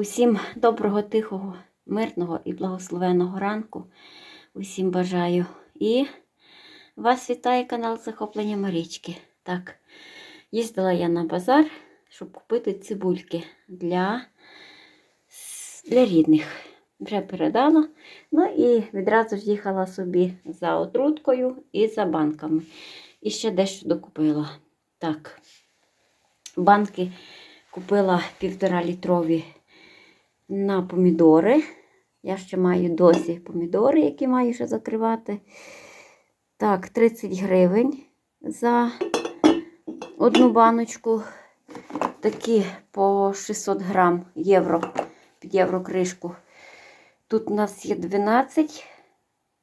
Усім доброго, тихого, мирного і благословеного ранку. Усім бажаю. І вас вітає канал Захоплення Марічки. Так, їздила я на базар, щоб купити цибульки для, для рідних. Вже передала. Ну і відразу ж їхала собі за отруткою і за банками. І ще дещо докупила. Так, банки купила півтора літрові на помідори. Я ще маю досі помідори, які маю ще закривати. Так, 30 гривень за одну баночку. Такі по 600 грам євро під євро кришку. Тут у нас є 12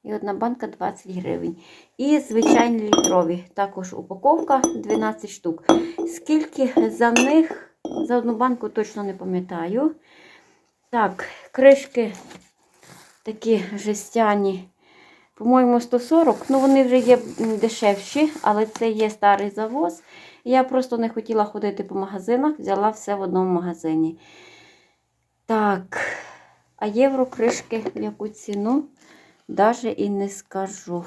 і одна банка 20 гривень. І звичайні літрові. Також упаковка 12 штук. Скільки за них, за одну банку точно не пам'ятаю. Так, кришки такі жестяні, по-моєму, 140. Ну, вони вже є дешевші, але це є старий завоз. Я просто не хотіла ходити по магазинах, взяла все в одному магазині. Так, а євро кришки в яку ціну? Даже і не скажу.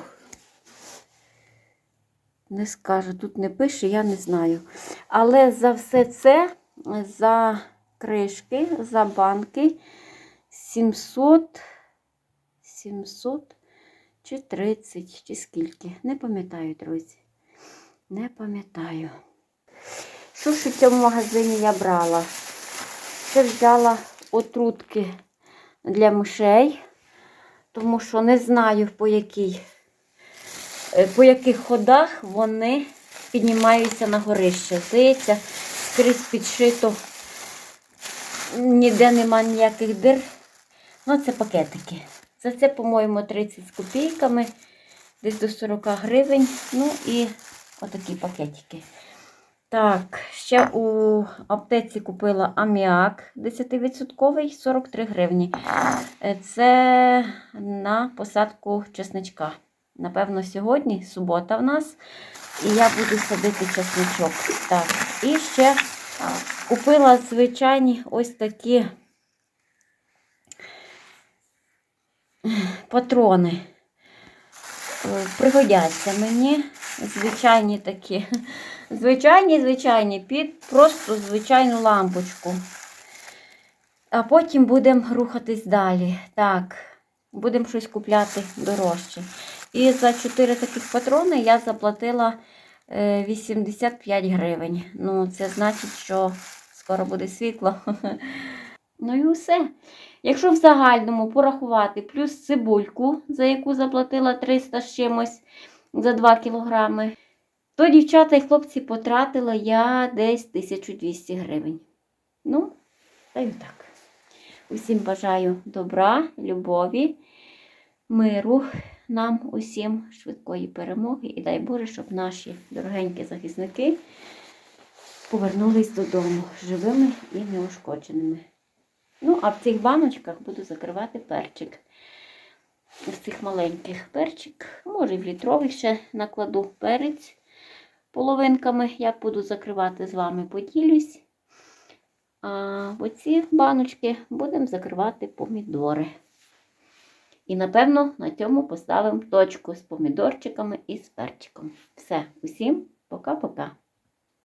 Не скажу, тут не пише, я не знаю. Але за все це, за кришки, за банки 700, 700 чи 30, чи скільки. Не пам'ятаю, друзі. Не пам'ятаю. Що ж у цьому магазині я брала? Ще взяла отрутки для мишей, тому що не знаю, по якій, е, по яких ходах вони піднімаються на горище. Здається, скрізь підшито, ніде нема ніяких дир. Ну, це пакетики. За це, по-моєму, 30 з копійками, десь до 40 гривень. Ну і отакі пакетики. Так, ще у аптеці купила аміак 10% 43 гривні. Е, Це на посадку чесничка. Напевно, сьогодні субота в нас. І я буду садити чесничок. Так, і ще купила звичайні ось такі патрони. Е, Пригодяться мені. Звичайні такі. Звичайні, звичайні, під просто звичайну лампочку. А потім будемо рухатись далі. Так, будемо щось купляти дорожче. І за 4 таких патрони я заплатила е, 85 гривень. Ну, це значить, що скоро буде світло. Ну і все. Якщо в загальному порахувати плюс цибульку, за яку заплатила 300 з чимось за 2 кілограми, то дівчата і хлопці потратила я десь 1200 гривень. Ну, та й так. Усім бажаю добра, любові, миру нам усім, швидкої перемоги і дай Боже, щоб наші дорогенькі захисники повернулись додому живими і неушкодженими. Ну, а в цих баночках буду закривати перчик. В цих маленьких перчик, може в літрових ще накладу перець половинками. Як буду закривати з вами, поділюсь. А оці баночки будемо закривати помідори. І, напевно, на цьому поставимо точку з помідорчиками і з перчиком. Все, усім пока-пока.